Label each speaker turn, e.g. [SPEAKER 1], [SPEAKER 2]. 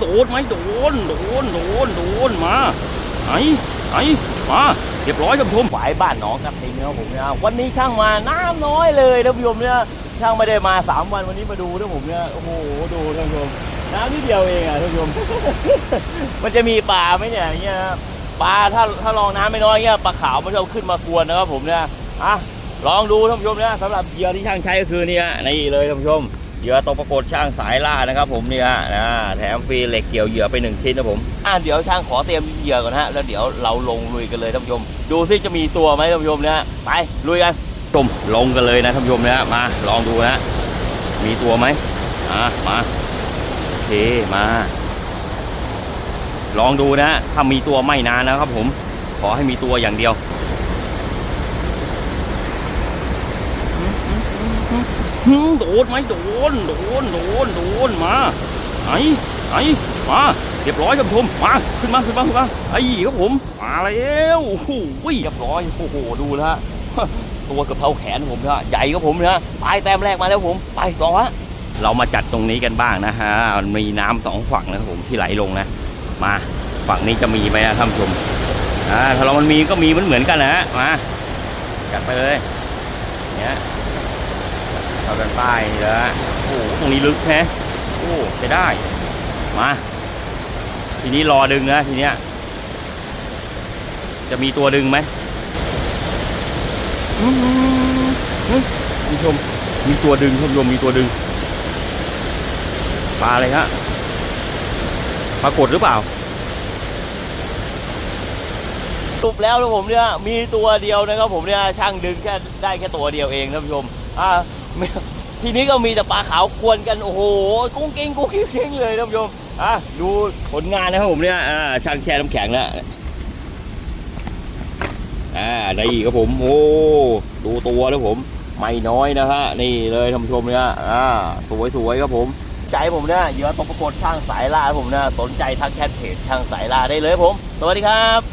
[SPEAKER 1] โดนไหมโดนโดนโดนโดนมาไหนไหนมาเรียบร้อยท่านผู้ชมฝายบ้านหน้องกระทิงนะครับผมนะวันนี้ช่างมาน้ำน้อยเลยท่านผู้ชมเนี่ยช่างไม่ได้มาสามวันวันนี้มาดูนะผมเนี่ยโอ้โหดูท่านผู้ชมน้ำนิดเดียวเองอะท่านผู้ชมมันจะมีปลาไหมเนี่ยอย่างเงี้ยนะปลาถ้าถ้าลองน้ำไม่น้อยเงี้ยปลาขาวมันจะขึ้นมากวนนะครับผมเนี่ยอะลองดูท่านผู้ชมนะสำหรับเหยื่อที่ช่างใช้ก็คือเนี่ยนี่เลยท่านผู้ชม เหยื่อตกปรากฏช่างสายล่านะครับ ผมนี่ยนะแถมฟรีเหล็กเกี่ยวเหยื่อไปหนึ่งชิ้นนะผมอะเดี๋ยวช่างขอเตรียมเหยื่อก่อนฮะแล้วเดี๋ยวเราลงลุยกันเลยท่านผู้ชม ดูซิจะมีตัวไหมท่านผู้ชมเนี่ยไปลุยกันชมลงกันเลยนะท่านผู้ชมเนี่ยมาลองดูนะมีตัวไหมอะมาโอเคมา ลองดูนะถ้ามีตัวไม่นานนะครับผมขอให้มีตัวอย่างเดียว หืม โดนไหมโดนโดนโดนโดนมาไหนไหนมาเรียบร้อยท่านผู้ชมมาขึ้นมาขึ้นมาขึ้นมาไอ้ครับผมมาแล้วโอ้โหเรียบร้อยโอ้โหดูนะฮะตัวกือบเท่าแขนผมนะใหญ่ครับผมนะปแต้มแรกมาแล้วผมไปต่อฮะเรามาจัดตรงนี้กันบ้างนะฮะมันมีน้ำสองฝั่งนะครับผมที่ไหลลงนะ มาฝั่งนี้จะมีไหมนะท่านผู้ชมอ่าถ้าเรามันมีก็มีมันเหมือนกันนะฮะมาจัดไปเลยเนี่ย เรากันป้ายนี่แหละโอ้โหตรงนี้ลึกแฮะโอ้ใช้ได้ มา ทีนี้รอดึงนะทีเนี้ย จะมีตัวดึงไหมอืมอืมคุณผู้ชม มีตัวดึงคุณผู้ชมมีตัวดึง ปลาอะไรฮะ ปรากฏหรือเปล่าสรุปแล้วนะผมเนี่ยมีตัวเดียวนะครับผมเนี่ยช่างดึงแค่ได้แค่ตัวเดียวเองท่านผู้ชมอ่า ไม่ทีนี้ก็มีแต่ปลาขาวกวนกันโอ้โหกุ้งกิ้งกุ้งกิ้งเลยท่านผู้ชมอะดูผลงานนะครับผมเนี่ยอ่าช่างแช่น้ำแข็งแล้วอ่าได้อีกครับผมโอ้ดูตัวแล้วผมไม่น้อยนะฮะนี่เลยท่านผู้ชมเนี่ยอ่าสวยๆครับผมใจผมเนี่ยเยื่อตกปรากฏช่างสายล่าครับผมนี่ยสนใจทักแชทเพจช่างสายล่าได้เลยผม สวัสดีครับ